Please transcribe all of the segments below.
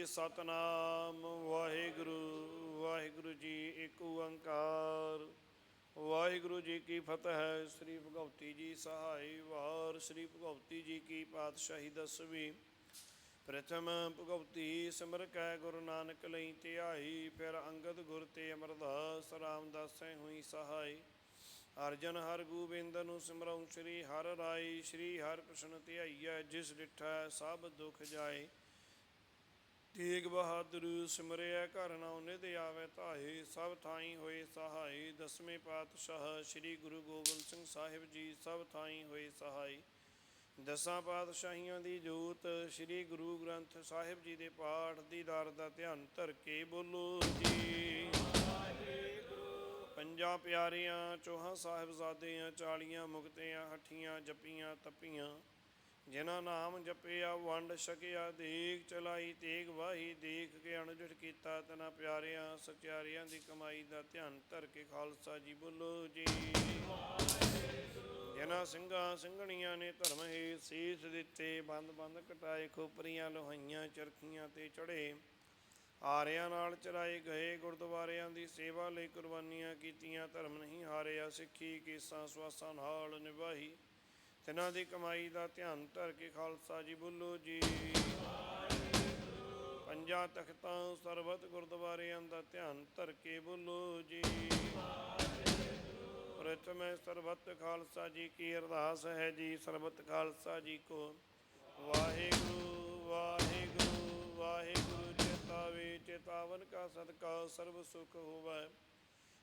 ਜੀ ਸਤਨਾਮ। ਵਾਹਿਗੁਰੂ ਵਾਹਿਗੁਰੂ ਜੀ ਇੱਕ ਓੰਕਾਰ। ਵਾਹਿਗੁਰੂ ਜੀ ਕੀ ਫਤਿਹ, ਸ੍ਰੀ ਭਗਵਤੀ ਜੀ ਸਹਾਈ ਵਾਰ। ਸ੍ਰੀ ਭਗਵਤੀ ਜੀ ਕੀ ਪਾਤਸ਼ਾਹੀ ਦਸਵੀਂ। ਪ੍ਰਥਮ ਭਗਵਤੀ ਸਿਮਰ ਕੈ ਗੁਰੂ ਨਾਨਕ ਲਈ ਧਿਆਈ, ਫਿਰ ਅੰਗਦ ਗੁਰ ਤੇ ਅਮਰਦਾਸ ਰਾਮਦਾਸੈ ਹੋਈ ਸਹਾਈ। ਅਰਜਨ ਹਰ ਗੋਬਿੰਦ ਨੂੰ ਸਿਮਰਉ ਸ੍ਰੀ ਹਰ ਰਾਈ ਸ੍ਰੀ ਹਰ ਕ੍ਰਿਸ਼ਨ ਧਿਆਈਐ, ਜਿਸ ਡਿਠੈ ਸਭ ਦੁਖ ਜਾਏ। ਤੇਗ ਬਹਾਦਰ ਸਿਮਰਿਆ ਘਰ ਨਾ ਨਿਧ ਆਵੇ ਧਾਏ, ਸਭ ਥਾਈ ਹੋਏ ਸਹਾਈ। ਦਸਵੇਂ ਪਾਤਸ਼ਾਹ ਸ੍ਰੀ ਗੁਰੂ ਗੋਬਿੰਦ ਸਿੰਘ ਸਾਹਿਬ ਜੀ ਸਭ ਥਾਈ ਹੋਏ ਸਹਾਈ। ਦਸਾਂ ਪਾਤਸ਼ਾਹੀਆਂ ਦੀ ਜੋਤ ਸ੍ਰੀ ਗੁਰੂ ਗ੍ਰੰਥ ਸਾਹਿਬ ਜੀ ਦੇ ਪਾਠ ਦੀ ਦੀਦਾਰ ਦਾ ਧਿਆਨ ਧਰ ਕੇ ਬੋਲੋ ਜੀ। ਪੰਜਾਂ ਪਿਆਰਿਆਂ, ਚੋਹਾਂ ਸਾਹਿਬਜ਼ਾਦਿਆਂ ਚਾਲੀਆਂ ਮੁਕਤਿਆਂ, ਹੱਠੀਆਂ, ਜਪੀਆਂ, ਤੱਪੀਆਂ ਜਿਨ੍ਹਾਂ ਨਾਮ ਜਪਿਆ ਵੰਡ ਛਕਿਆ ਦੇਖ ਚਲਾਈ, ਤੇਗ ਵਾਹੀ, ਦੇਖ ਕੇ ਅਣਜੁਟ ਕੀਤਾ ਤਨਾ ਪਿਆਰਿਆਂ, ਸਚਿਆਰਿਆਂ ਦੀ ਕਮਾਈ ਦਾ ਧਿਆਨ ਧਰ ਕੇ ਖਾਲਸਾ ਜੀ ਬੋਲੋ ਜੀ। ਜਿਨ੍ਹਾਂ ਸਿੰਘਾਂ ਸਿੰਘਣੀਆਂ ਨੇ ਧਰਮ ਹੀ ਸੀਸ ਦਿੱਤੇ, ਬੰਦ ਬੰਦ ਕਟਾਏ, ਖੋਪਰੀਆਂ ਲੋਹਾਈਆਂ, ਚਰਖੀਆਂ ਤੇ ਚੜੇ ਆਰਿਆਂ ਨਾਲ ਚਰਾਏ ਗਏ, ਗੁਰਦੁਆਰਿਆਂ ਦੀ ਸੇਵਾ ਲਈ ਕੁਰਬਾਨੀਆਂ ਕੀਤੀਆਂ, ਧਰਮ ਨਹੀਂ ਹਾਰਿਆ, ਸਿੱਖੀ, ਕੇਸਾਂ ਸਵਾਸਾਂ ਨਾਲ ਨਿਭਾਈ। ਇਹਨਾਂ ਦੀ ਕਮਾਈ ਦਾ ਧਿਆਨ ਧਰ ਕੇ ਖਾਲਸਾ ਜੀ ਬੁੱਲੋ ਜੀ। ਪੰਜਾਂ ਤਖਤਾਂ ਸਰਬਤ ਗੁਰਦੁਆਰਿਆਂ ਦਾ ਧਿਆਨ ਧਰ ਕੇ ਬੋਲੋ ਜੀ। ਪ੍ਰਥਮੇ ਸਰਬਤ ਖਾਲਸਾ ਜੀ ਕੀ ਅਰਦਾਸ ਹੈ ਜੀ, ਸਰਬਤ ਖਾਲਸਾ ਜੀ ਕੋ ਵਾਹਿਗੁਰੂ ਵਾਹਿਗੁਰੂ ਵਾਹਿਗੁਰੂ ਚੇਤਾਵੇ ਚੇਤਾਵਨ ਕਾ ਸਦਕਾ, ਸਰਬ ਸੁਖ ਹੋਵੇ।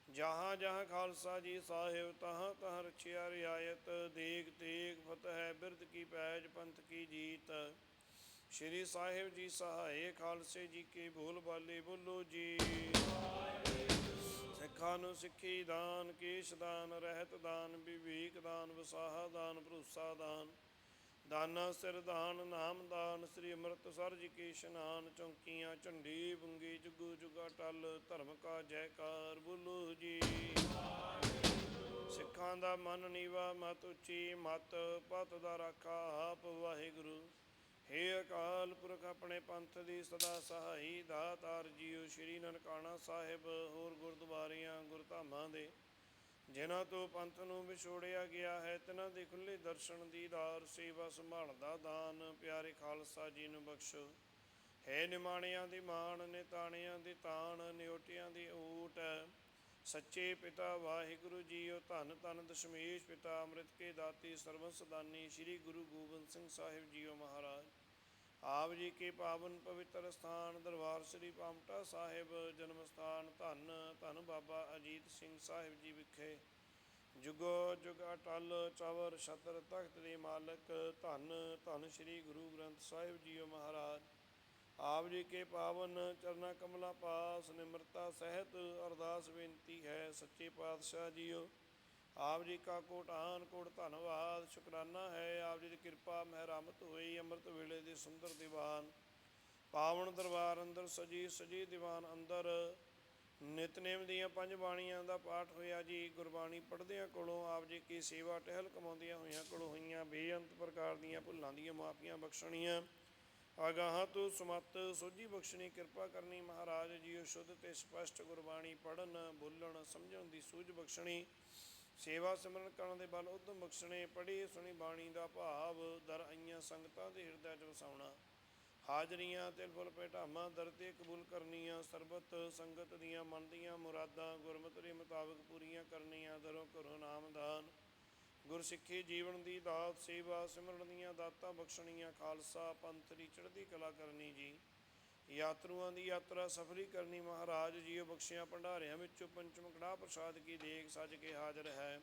ਜਹਾਂ ਜਹਾਂ ਖਾਲਸਾ ਜੀ ਸਾਹਿਬ, ਤਹਾਂ ਤਹਾਂ ਰਛਿਆ ਰਿਆਇਤ ਦੇਖ ਤੇਗ ਫਤਿਹ ਬਿਰਦ ਕੀ ਪੈਜ ਪੰਥ ਕੀ ਜੀਤ। ਸ਼੍ਰੀ ਸਾਹਿਬ ਜੀ ਸਹਾਏ, ਖਾਲਸੇ ਜੀ ਕੇ ਬੋਲ ਬਾਲੇ ਬੋਲੋ ਜੀ। ਸਿੱਖਾਂ ਨੂੰ ਸਿੱਖੀ ਦਾਨ, ਕੇਸ਼ ਦਾਨ, ਰਹਿਤ ਦਾਨ, ਵਿਵੇਕ ਦਾਨ, ਵਸਾਹਾ ਦਾਨ, ਭਰੋਸਾ ਦਾਨ। ਦਾਨਾ ਸਿਰ ਦਾਨ ਨਾਮ ਦਾਨ, ਸ੍ਰੀ ਅੰਮ੍ਰਿਤਸਰ ਜੀ ਕੀ ਇਸ਼ਨਾਨ, ਚੌਂਕੀਆਂ, ਝੰਡੀ, ਬੁੰਗੀ, ਜੁਗੂ, ਜੁਗਾ, ਟਲ, ਧਰਮ ਕਾ ਜੈਕਾਰ, ਬੁੱਲੂ ਜੀ। ਸਿੱਖਾਂ ਦਾ ਮਨ ਨੀਵਾ, ਮਤ ਉੱਚੀ, ਮਤ ਪਤ ਦਾ ਰਾਖਾ, ਆਪ ਵਾਹਿਗੁਰੂ। ਹੇ ਅਕਾਲ ਪੁਰਖ ਆਪਣੇ ਪੰਥ ਦੀ ਸਦਾ ਸਹਾਈ ਦਾਤਾਰ ਜੀਓ ਸ਼੍ਰੀ ਨਨਕਾਣਾ ਸਾਹਿਬ, ਹੋਰ ਗੁਰਦੁਆਰਿਆਂ, ਗੁਰਧਾਮਾਂ ਦੇ ਜਿਨ੍ਹਾਂ ਤੋਂ ਪੰਥ ਨੂੰ ਵਿਛੋੜਿਆ ਗਿਆ ਹੈ ਤਿਨਾਂ ਦੇ ਖੁੱਲੇ ਦਰਸ਼ਨ ਦੀਦਾਰ ਸੇਵਾ ਸੰਭਾਲ ਦਾ ਦਾਨ। ਪਿਆਰੇ ਖਾਲਸਾ ਜੀ ਨੂੰ ਬਖਸ਼ੋ। ਹੈ ਨਿਮਾਣਿਆਂ ਦੀ ਮਾਣ, ਨਿਤਾਣਿਆਂ ਦੀ ਤਾਣ, ਨਿਉਟਿਆਂ ਦੀ ਊਟ ਸੱਚੇ ਪਿਤਾ ਵਾਹਿਗੁਰੂ ਜੀਓ ਧੰਨ ਧੰਨ ਦਸ਼ਮੇਸ਼ ਪਿਤਾ, ਅੰਮ੍ਰਿਤ ਕੇ ਦਾਤੀ ਸਰਵੰਸ ਦਾਨੀ ਸ੍ਰੀ ਗੁਰੂ ਗੋਬਿੰਦ ਸਿੰਘ ਸਾਹਿਬ ਜੀਓ ਮਹਾਰਾਜ। ਆਪ ਜੀ ਕੇ ਪਾਵਨ ਪਵਿੱਤਰ ਸਥਾਨ ਦਰਬਾਰ ਸ੍ਰੀ ਪਾਮਟਾ ਸਾਹਿਬ, ਜਨਮ ਸਥਾਨ ਧੰਨ ਧੰਨ ਬਾਬਾ ਅਜੀਤ ਸਿੰਘ ਸਾਹਿਬ ਜੀ ਵਿਖੇ। ਜੁਗੋ ਜੁਗ ਅਟਲ ਚਵਰ ਛਤਰ ਤਖਤ ਦੇ ਮਾਲਕ, ਧੰਨ ਧੰਨ ਸ੍ਰੀ ਗੁਰੂ ਗ੍ਰੰਥ ਸਾਹਿਬ ਜੀਓ ਮਹਾਰਾਜ। ਆਪ ਜੀ ਕੇ ਪਾਵਨ ਚਰਨਾ ਕਮਲਾ ਪਾਸ, ਨਿਮਰਤਾ ਸਹਿਤ ਅਰਦਾਸ ਬੇਨਤੀ ਹੈ ਸੱਚੇ ਪਾਤਸ਼ਾਹ ਜੀਓ। ਆਪ ਜੀ ਕਾ ਕੋਟਾਨ ਕੋਟ ਧੰਨਵਾਦ, ਸ਼ੁਕਰਾਨਾ ਹੈ ਆਪ ਜੀ ਦੀ ਕਿਰਪਾ ਮਹਿਰਾਮਤ ਹੋਈ ਅੰਮ੍ਰਿਤ ਵੇਲੇ ਦੀ ਸੁੰਦਰ ਦੀਵਾਨ। ਪਾਵਨ ਦਰਬਾਰ ਅੰਦਰ ਸਜੀ ਸਜੀ ਦੀਵਾਨ ਅੰਦਰ, ਨਿਤਨੇਮ ਦੀਆਂ ਪੰਜ ਬਾਣੀਆਂ ਦਾ ਪਾਠ ਹੋਇਆ ਜੀ। ਗੁਰਬਾਣੀ ਪੜ੍ਹਦਿਆਂ ਕੋਲੋਂ ਆਪ ਜੀ ਕੀ ਸੇਵਾ ਟਹਿਲ ਕਮਾਉਂਦੀਆਂ ਹੋਈਆਂ ਕੋਲੋਂ ਹੋਈਆਂ ਬੇਅੰਤ ਪ੍ਰਕਾਰ ਦੀਆਂ ਭੁੱਲਾਂ ਦੀਆਂ ਮਾਫੀਆਂ ਬਖਸ਼ਣੀਆਂ। ਆਗਾਹਾਂ ਤੋਂ ਸਮਤ ਸੋਝੀ ਬਖਸ਼ਣੀ, ਕਿਰਪਾ ਕਰਨੀ ਮਹਾਰਾਜ ਜੀਓ ਸ਼ੁੱਧ ਤੇ ਸਪਸ਼ਟ ਗੁਰਬਾਣੀ ਪੜਨ ਬੋਲਣ, ਸਮਝਣ ਦੀ ਸੂਝ ਬਖਸ਼ਣੀ। ਸੇਵਾ ਸਿਮਰਨ ਕਰਨ ਦੇ ਬਲ ਉਦਮ ਬਖਸ਼ਣੇ ਪੜ੍ਹੀ ਸੁਣੀ ਬਾਣੀ ਦਾ ਭਾਵ, ਦਰ ਆਈਆਂ ਸੰਗਤਾਂ ਦੇ ਹਿਰਦਿਆਂ 'ਚ ਵਸਾਉਣਾ। ਹਾਜ਼ਰੀਆਂ ਤੇ ਫੁੱਲ ਭੇਟਾਵਾਂ ਦਰ ਤੇ ਕਬੂਲ ਕਰਨੀਆਂ, ਸਰਬਤ ਸੰਗਤ ਦੀਆਂ ਮਨ ਦੀਆਂ ਮੁਰਾਦਾਂ, ਗੁਰਮਤਿ ਦੇ ਮੁਤਾਬਕ ਪੂਰੀਆਂ ਕਰਨੀਆਂ, ਦਰੋਂ ਘਰੋਂ ਨਾਮਦਾਨ ਗੁਰਸਿੱਖੀ ਜੀਵਨ ਦੀ ਦਾਤ, ਸੇਵਾ ਸਿਮਰਨ ਦੀਆਂ ਦਾਤਾਂ ਬਖਸ਼ਣੀਆਂ, ਖਾਲਸਾ ਪੰਥ ਦੀ ਚੜ੍ਹਦੀ ਕਲਾ ਕਰਨੀ ਜੀ। ਯਾਤਰੂਆਂ ਦੀ ਯਾਤਰਾ ਸਫਰੀ ਕਰਨੀ ਮਹਾਰਾਜ ਜੀਓ ਬਖਸ਼ਿਆ ਭੰਡਾਰਿਆਂ ਵਿੱਚੋਂ ਪੰਚਮ ਕੜਾਹ ਪ੍ਰਸਾਦ ਕੀ ਦੇਖ ਸੱਜ ਕੇ ਹਾਜ਼ਰ ਹੈ।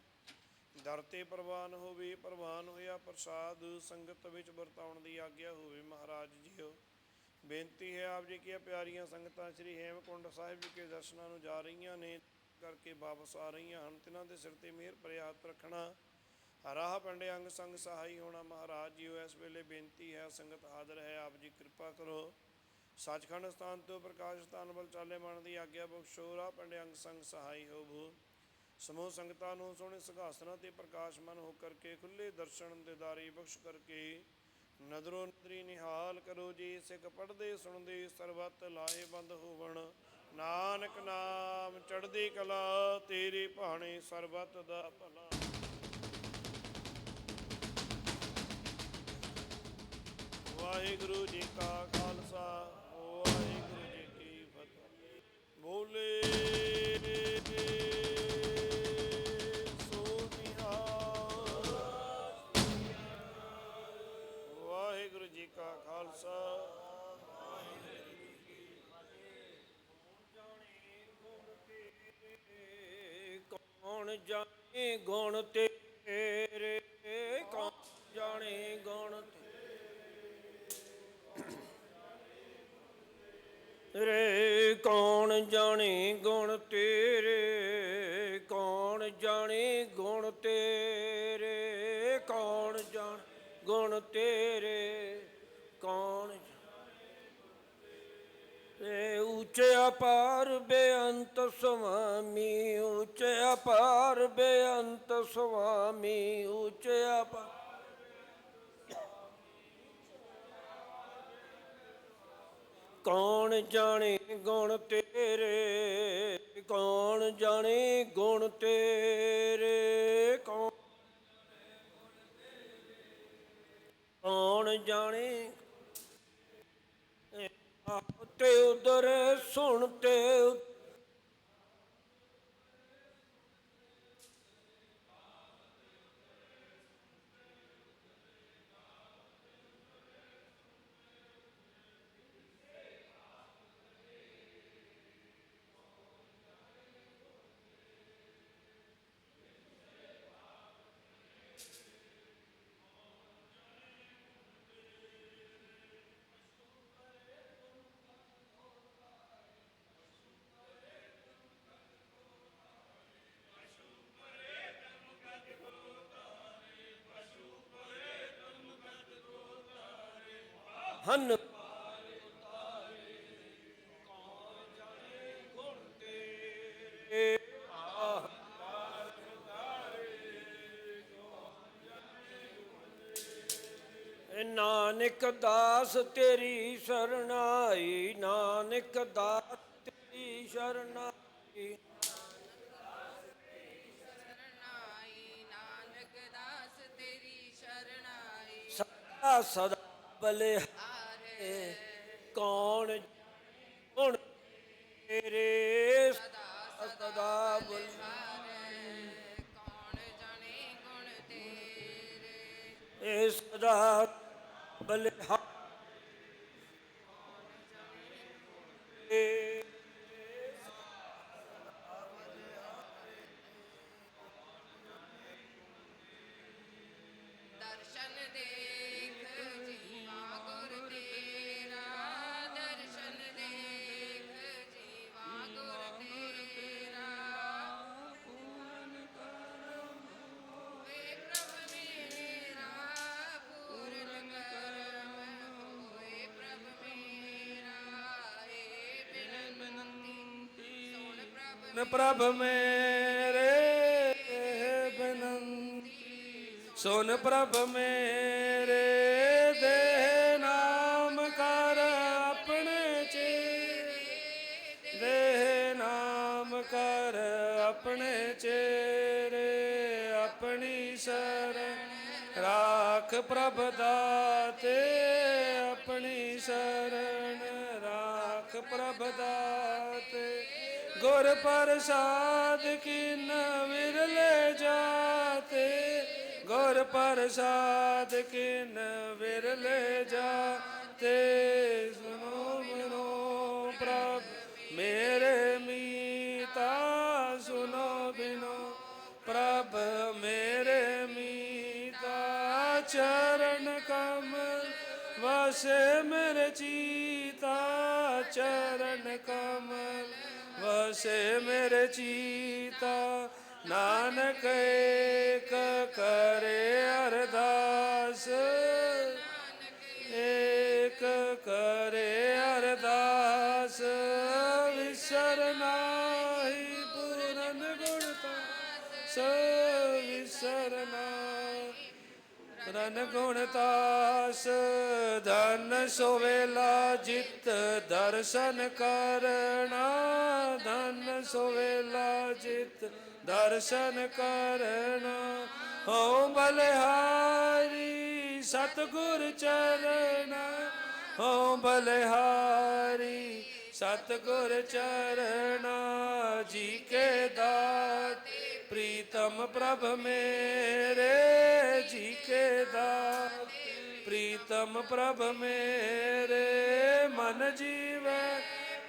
ਦਰ ਤੇ ਪ੍ਰਵਾਨ ਹੋਵੇ, ਪ੍ਰਵਾਨ ਹੋਇਆ ਪ੍ਰਸਾਦ, ਸੰਗਤ ਵਿੱਚ ਵਰਤਾਉਣ ਦੀ ਆਗਿਆ ਹੋਵੇ ਮਹਾਰਾਜ ਜੀਓ। ਬੇਨਤੀ ਹੈ ਆਪ ਜੀ ਕੀ ਪਿਆਰੀਆਂ ਸੰਗਤਾਂ, ਸ੍ਰੀ ਹੇਮਕੁੰਡ ਸਾਹਿਬ ਜੀ ਕੇ ਦਰਸ਼ਨਾਂ ਨੂੰ ਜਾ ਰਹੀਆਂ ਨੇ, ਕਰਕੇ ਵਾਪਸ ਆ ਰਹੀਆਂ ਹਨ। ਤਿਨਾਂ ਦੇ ਸਿਰ ਤੇ ਮਿਹਰ ਭਰਿਆ ਰੱਖਣਾ, ਰਾਹ ਪੰਡੇ ਅੰਗ ਸੰਗ ਸਹਾਈ ਹੋਣਾ ਮਹਾਰਾਜ ਜੀਓ। ਇਸ ਵੇਲੇ ਬੇਨਤੀ ਹੈ ਸੰਗਤ ਹਾਜ਼ਰ ਹੈ, ਆਪ ਜੀ ਕਿਰਪਾ ਕਰੋ। ਸੱਚਖੰਡ ਸਥਾਨ ਤੋਂ ਪ੍ਰਕਾਸ਼ ਸਥਾਨ ਵੱਲ ਚਾਲੇ ਮਨ ਦੀ ਆਗਿਆ ਬਖਸ਼ੋ ਰਾਹ ਪੰਡੇ ਅੰਗ ਸੰਗ ਸਹਾਈ ਹੋਵੋ ਸਮੂਹ ਸੰਗਤਾਂ ਨੂੰ ਸੋਹਣੇ ਸਿੰਘਾਸਨਾਂ ਤੇ ਪ੍ਰਕਾਸ਼ਮਾਨ ਹੋ ਕਰਕੇ ਖੁੱਲੇ ਦਰਸ਼ਨ ਦਿਦਾਰੀ ਬਖਸ਼ ਕਰਕੇ ਨਦਰੋ ਨਦਰੀ ਨਿਹਾਲ ਕਰੋ ਜੀ, ਸਿੱਖ ਪੜਦੇ ਸੁਣਦੇ ਸਰਬਤ ਲਾਏ ਹੋਵਣ। ਨਾਨਕ ਨਾਮ ਚੜ੍ਹਦੀ ਕਲਾ, ਤੇਰੀ ਭਾਣੇ ਸਰਬਤ ਦਾ ਭਲਾ। ਵਾਹਿਗੁਰੂ ਜੀ ਕਾ ਖਾਲਸਾ। ਬੋਲੇ ਸੋ ਨਿਹਾਲ ਵਾਹਿਗੁਰੂ ਜੀ ਕਾ ਖਾਲਸਾ। ਕੌਣ ਜਾਣੇ ਗੁਣ ਤੇਰੇ? ਕੌਣ ਜਾਣੇ ਗੁਣ ਕੌਣ ਜਾਣੇ ਗੁਣ ਤੇਰੇ? ਕੌਣ ਜਾਣੇ ਗੁਣ ਤੇਰੇ? ਕੌਣ ਜਾਣ ਗੁਣ ਤੇਰੇ? ਕੌਣ ਤੇ ਉੱਚੇ ਅਪਾਰ ਬੇਅੰਤ ਸੁਆਮੀ ਉੱਚੇ ਅਪਾਰ ਬੇਅੰਤ ਸੁਆਮੀ ਉੱਚੇ ਅਪਾਰ ਕੌਣ ਜਾਣੇ ਗੁਣ ਤੇਰੇ? ਕੌਣ ਜਾਣੇ ਗੁਣ ਤੇਰੇ? ਕੌਣ ਕੌਣ ਜਾਣੇ? ਆਪ ਤੇ ਉਧਰ ਸੁਣ ਤੇ ਹਨ। ਨਾਨਕ ਦਾਸ ਤੇਰੀ ਸਰਣਾਈ ਨਾਨਕ ਦਾਸ ਤੇਰੀ ਸਰਣਾਈ। ਸ਼ਰਨਾਈ ਨਾਨਕ ਦਾਸ ਤੇਰੀ ਸ਼ਰਨਾਈ ਸਦਾ ਸਦਾ ਬਲੇ ਕੌਣ ਹੁਣ ਤੇਰੇ ਸਦਾ ਬੁਲ ਕੌਣ ਜਾਣੇ ਗੁਣ ਤੇਰੇ ਇਹ ਸਦਾ ਬਲਿਹਾ ਦਰਸ਼ਨ ਸੁਣ ਪ੍ਰਭ ਮੇਰੇ ਬਨੰਤੀ। ਸੁਨ ਪ੍ਰਭ ਮੇਰੇ ਦੇ ਨਾਮ ਕਰ ਆਪਣੇ ਚੇ। ਦੇ ਨਾਮ ਕਰ ਆਪਣੇ ਚੇਰੇ ਆਪਣੀ ਸ਼ਰਨ। ਰਾਖ ਪ੍ਰਭ ਦਾਤੇ ਆਪਣੀ ਸ਼ਰਨ। ਰਾਖ ਪ੍ਰਭ ਦਾਤੇ ਗੁਰ ਪ੍ਰਸਾਦ ਕਿਨ ਵਿਰਲੇ ਜਾਤੇ। ਗੁਰ ਪ੍ਰਸਾਦ ਕਿਨ ਵਿਰਲੇ ਜਾਤੇ। ਸੁਨੋ ਮਨੋ ਪ੍ਰਭ, ਮੇਰੇ ਮੀਤਾ ਸੁਨੋ ਬਿਨੋ। ਪ੍ਰਭ, ਮੇਰੇ ਮੀਤਾ ਚਰਨ ਕਮਲ ਵਸੇ ਮੇਰੇ ਚੀਤਾ ਚਰਨ ਕਮਲ ਸੇ ਮੇਰੇ ਚੀਤਾ ਨਾਨਕ ਏਕ ਕਰੇ ਅਰਦਾਸ। ਧਨ ਗੁਣ ਤਾਸ, ਧਨ ਸੋਵੇਲਾ ਜਿਤ ਦਰਸ਼ਨ ਕਰਨਾ। ਧਨ ਸੋਵੇਲਾ ਜਿਤ ਦਰਸ਼ਨ ਕਰਨਾ। ਹੋ ਬਲਿਹਾਰੀ, ਸਤਗੁਰ ਚਰਨਾ। ਹੋ ਬਲਿਹਾਰੀ, ਸਤਗੁਰ ਚਰਨਾ। ਜੀ ਕੇ ਦਾਤ ਪ੍ਰੀਤਮ ਪ੍ਰਭ ਮੇਰੇ ਜੀ ਕੇ ਦਾਤ ਪ੍ਰੀਤਮ ਪ੍ਰਭ ਮੇਰੇ ਮਨ ਜੀਵੈ।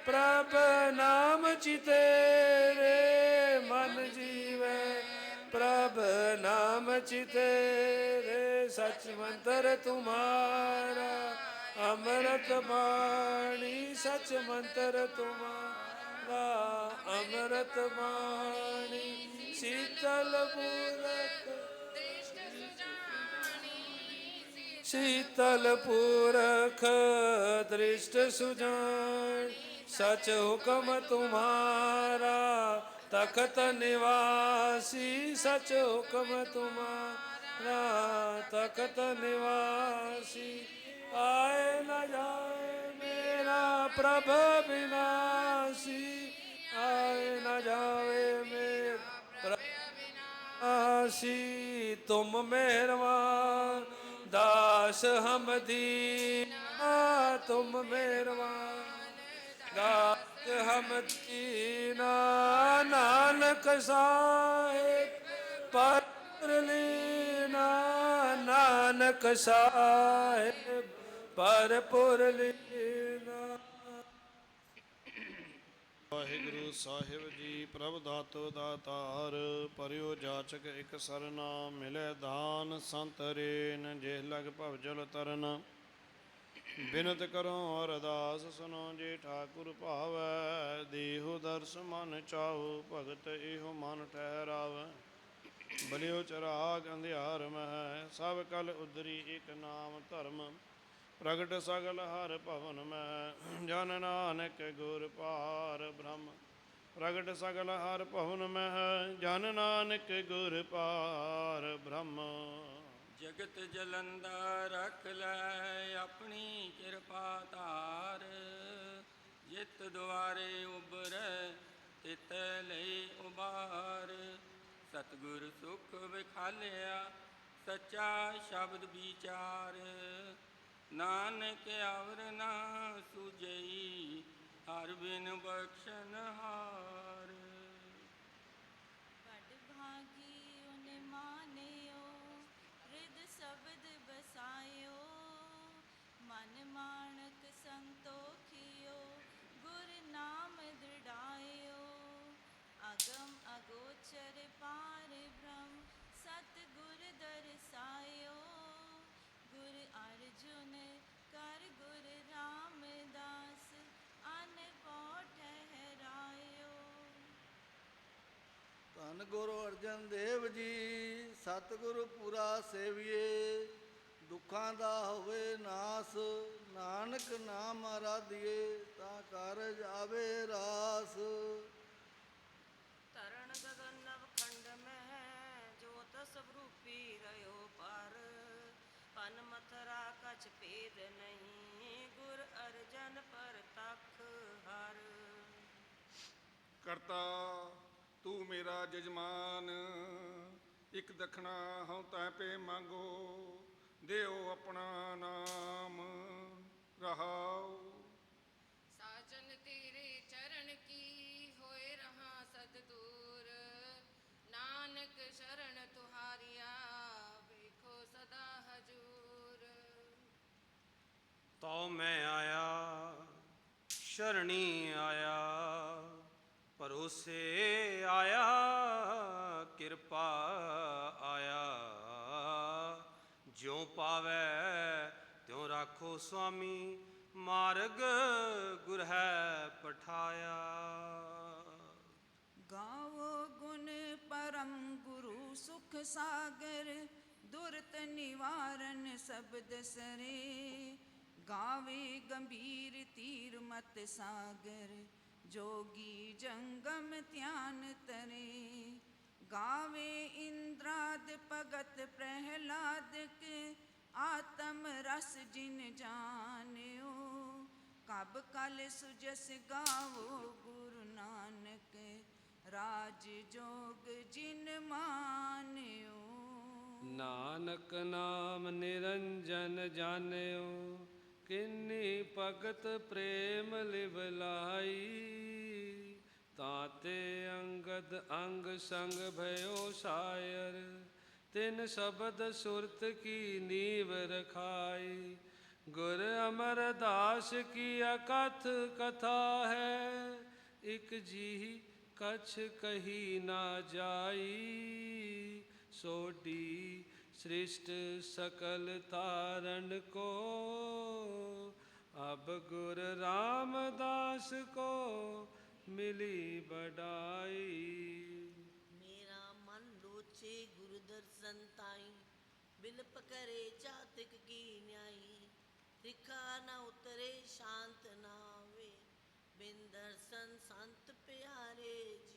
ਪ੍ਰਭ ਨਾਮ ਚਿਤੇਰੇ ਮਨ ਜੀਵੈ। ਪ੍ਰਭ ਨਾਮ ਚਿਤੇਰੇ ਸਚ ਮੰਤਰ ਤੁਮਾਰਾ। ਅੰਮ੍ਰਿਤ ਬਾਣੀ ਸਚ ਮੰਤਰ ਤੁਮਾਰਾ। ਅੰਮ੍ਰਿਤ ਬਾਣੀ ਸੀਤਲ ਪੂਰਕ। ਦ੍ਰਿਸ਼ਟ ਸੁਜਾਨੀ ਸ਼ੀਤਲ ਪੁਰਖ ਦ੍ਰਿਸ਼ਟ ਸੁਜਾਨ। ਸਚ ਹੁਕਮ ਤੁਮਾਰਾ, ਤਖਤ ਨਿਵਾਸੀ। ਸਚ ਹੁਕਮ ਤੁਮਾਰਾ, ਤਖਤ ਨਿਵਾਸੀ। ਆਏ ਨ ਜਾਏ ਮੇਰਾ ਪ੍ਰਭ ਬਿਨਾਸੀ। ਆਏ ਨ ਜਾਵੇ ਮੇਰਾ ਆਸੀ ਤੁਮ ਮਿਹਰਬਾਨ ਦਾਸ ਹਮ ਦੀਨਾ। ਤੁਮ ਮਿਹਰਬਾਨ ਦਾਸ ਹਮ ਦੀਨਾ। ਨਾਨਕ ਸਾਹਿਬ ਪਰ ਲੀਨਾ। ਨਾਨਕ ਸਾਹਿਬ ਪਰਪੁਰ ਲੀਨਾ। ਵਾਹਿਗੁਰੂ ਸਾਹਿਬ ਜੀ, ਪ੍ਰਭ ਦਾਤੋ ਦਾਤਾਰ ਪਰਿਓ ਜਾਚਕ ਇੱਕ ਸਰਨਾ, ਮਿਲੇ ਦਾਨ ਸੰਤ ਰੇਨ, ਜੇ ਲਗ ਭਵ ਜਲ ਤਰਨ। ਬਿਨਤ ਕਰੋ ਅਰਦਾਸ ਸੁਨੋ ਜੇ ਠਾਕੁਰ ਭਾਵੈ, ਦੇਹੋ ਦਰਸ ਮਨ ਚਾਹੋ ਭਗਤ ਇਹੋ ਮਨ ਠਹਿਰਾਵੈ। ਬਲਿਓ ਚਰਾਗ ਅੰਧਿਆਰ ਮਹਿ ਸਭ ਕਲ ਉਦਰੀ ਇੱਕ ਨਾਮ ਧਰਮ। ਪ੍ਰਗਟ ਸਗਲ ਹਰ ਭਵਨ ਮੈਂ, ਜਨ ਨਾਨਕ ਗੁਰ ਪਾਰ ਬ੍ਰਹਮ। ਪ੍ਰਗਟ ਸਗਲ ਹਰ ਭਵਨ ਮੈਂ, ਜਨ ਨਾਨਕ ਗੁਰ ਪਾਰ ਬ੍ਰਹਮ। ਜਗਤ ਜਲੰਦਾ ਰਖ ਲੈ ਆਪਣੀ ਕਿਰਪਾ ਧਾਰ। ਜਿਤ ਦੁਆਰੇ ਉਬਰੈ ਤਿਤ ਲਈ ਉਬਾਰ ਸਤਿਗੁਰ ਸੁਖ ਵਿਖਾਲਿਆ, ਸੱਚਾ ਸ਼ਬਦ ਵਿਚਾਰ। ਨਾਨਕ ਅਵਰ ਨਾ ਸੁਜਈ ਹਰ ਬਿਨ ਬਖਸ਼ਨ ਹਾਰ। ਅਰਜੁਨ ਕਰ ਗੁਰ ਰਾਮਦਾਸ, ਅਨ ਪੋ ਠਹਿਰਾਇਓ ਧੰਨ ਗੁਰੂ ਅਰਜਨ ਦੇਵ ਜੀ, ਸਤਿਗੁਰੂ ਪੂਰਾ ਸੇਵੀਏ। ਦੁੱਖਾਂ ਦਾ ਹੋਵੇ ਨਾਸ, ਨਾਨਕ ਨਾਮ ਆਰਾਧੀਏ, ਤਾਂ ਕਾਰਜ ਆਵੇ ਰਾਸ। ਪਨ ਮਥਰਾ ਕਛ ਭੇਦ ਨਹੀਂ, ਗੁਰ ਅਰਜਨ ਪਰ ਤਖ ਹਰ। ਕਰਤਾ ਤੂੰ ਮੇਰਾ ਜਜਮਾਨ, ਇਕ ਦਖਣਾ ਹਉ ਤੈ ਪੇ ਮੰਗੋ, ਦਿਓ ਆਪਣਾ ਨਾਮ, ਰਹਾਉ। ਤਉ ਮੈਂ ਆਇਆ, ਸ਼ਰਣੀ ਆਇਆ ਪਰੋਸੇ ਆਇਆ, ਕਿਰਪਾ ਆਇਆ। ਜਿਉ ਪਾਵੈ, ਤਿਉ ਰਾਖੋ ਸੁਆਮੀ, ਮਾਰਗ ਗੁਰ ਹੈ ਪਠਾਇਆ। ਗਾਵੋ ਗੁਣ ਪਰਮ ਗੁਰੂ ਸੁਖ ਸਾਗਰ, ਦੁਰਤ ਨਿਵਾਰਨ ਸਬਦ ਸਰੇ। ਗਾਵੇ ਗੰਭੀਰ ਤੀਰ ਮਤ ਸਾਗਰ, ਜੋਗੀ ਜੰਗਮ ਧਿਆਨ ਤਰੇ। ਗਾਵੇ ਇੰਦਰਾਦ ਭਗਤ ਪ੍ਰਹਿਲਾਦ ਆਤਮ ਰਸ ਜਿਨ ਜਾਣਿਓ। ਕਬ ਕਲ ਸੁਜਸ ਗਾਵੋ ਗੁਰੂ ਨਾਨਕ, ਰਾਜ ਜੋਗ ਜਿਨ ਮਾਨਿਓ। ਨਾਨਕ ਨਾਮ ਨਿਰੰਜਨ ਜਾਣਿਓ। ਕਿੰਨੀ ਭਗਤ ਪ੍ਰੇਮ ਲਿਵ ਲਾਈ? ਤਾਤੇ ਅੰਗਦ ਅੰਗ ਸੰਗ ਭਇਓ ਸ਼ਾਇਰ, ਤਿਨ ਸ਼ਬਦ ਸੁਰਤ ਕੀ ਨੀਵ ਰਖਾਈ? ਗੁਰ ਅਮਰਦਾਸ ਕੀ ਅਕਥ ਕਥਾ ਹੈ? ਇਕ ਜੀ ਕਛ ਕਹੀ ਨਾ ਜਾਈ ਸੋਡੀ ਸ੍ਰਿਸ਼ਟ ਸਕਲ ਤਾਰਨ ਕੋ, ਅਬ ਗੁਰ ਰਾਮਦਾਸ ਕੋ ਮਿਲੀ ਬੜਾਈ ਮੇਰਾ ਮਨ ਲੋਚੇ ਗੁਰੂ ਦਰਸ਼ਨ ਤਾਈ ਬਿਲਪ ਕਰੇ ਚਾਤਿਕ ਕੀ ਨਿਆਈ। ਤਿਖਾ ਨਾ ਉਤਰੇ, ਸ਼ਾਂਤ ਨਾ ਆਵੇ ਬਿਨ ਦਰਸ਼ਨ ਸੰਤ ਪਿਆਰੇ ਜਿਉ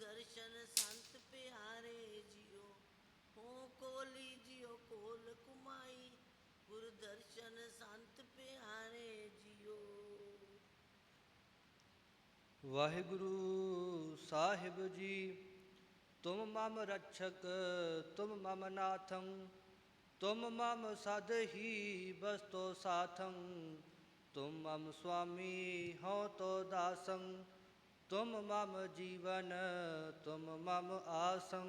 ਦਰਸ਼ਨ ਸੰਤ ਪਿਆਰੇ ਜਿਉ ਹੋ ਕੋਲੀ ਜਿਉ ਕੋਲ ਕੁਮਾਈ। ਗੁਰੂ ਦਰਸ਼ਨ ਸੰਤ ਪਿਆਰੇ ਜਿਉ ਵਾਹਿਗੁਰੂ ਸਾਹਿਬ ਜੀ, ਤੁਮ ਮਮ ਰਛਕ, ਤੁਮ ਮਮ ਨਾਥੰ, ਤੁਮ ਮਮ ਸਦ ਹੀ ਬਸਤੋ ਸਾਥੰ, ਤੁਮ ਮਮ ਸੁਆਮੀ ਹਉ ਤੋ ਦਾਸੰ। ਤੁਮ ਮਮ ਜੀਵਨ ਤੁਮ ਮਮ ਆਸੰ।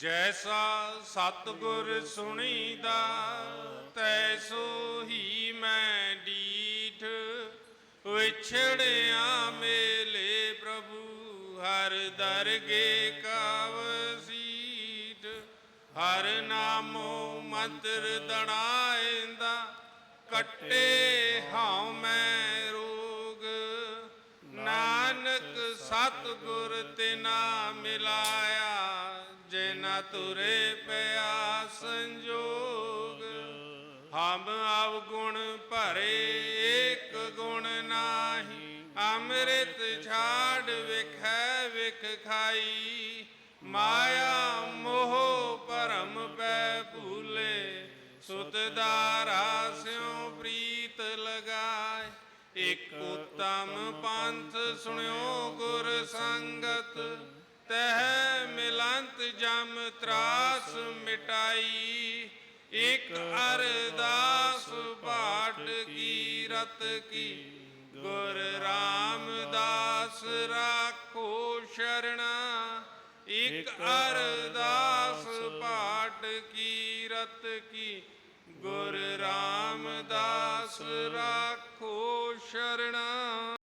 ਜੈਸਾ ਸਤਗੁਰ ਸੁਣੀਦਾ, ਤੈਸੋ ਹੀ ਮੈਂ ਡੀਠ ਵਿਛੜਿਆ ਮੇਲੇ ਪ੍ਰਭੂ, ਹਰ ਦਰਗੇ ਕਾਵਸੀਟ ਹਰ ਨਾਮੋ ਮੰਤਰ ਦਣਾਇਂਦਾ ਕੱਟੇ ਹਾਉ ਮੈਂ ਤੁਰੇ ਪਿਆ ਸੰਜੋਗ। ਹਮ ਅਵਗੁਣ ਭਰੇ ਏਕ ਗੁਣ ਨਾਹੀ। ਅੰਮ੍ਰਿਤ ਛਾੜ ਵਿਖੈ ਵਿਖ ਖਾਈ। ਮਾਇਆ ਮੋਹ ਭਰਮ ਪੈ ਭੂਲੇ। ਸੁਤ ਦਾਰਾ ਸਿਉ ਪ੍ਰੀਤ ਲਗਾਏ। ਇਕ ਉਤਮ ਪੰਥ ਸੁਣਿਓ ਗੁਰ ਸੰਗ ਤਹ ਮਿਲੰਤ ਜਮ ਤਰਾਸ ਮਿਟਾਈ, ਇਕ ਅਰਦਾਸ ਬਾਟ ਕੀ ਰਤ ਕੀ। ਗੁਰ ਰਾਮਦਾਸ ਰਾਖੋ ਸ਼ਰਣਾ, ਇਕ ਅਰਦਾਸ ਪਾਟ ਕੀ ਰਤ ਕੀ। ਗੁਰ ਰਾਮਦਾਸ ਰਾਖੋ ਸ਼ਰਣਾ।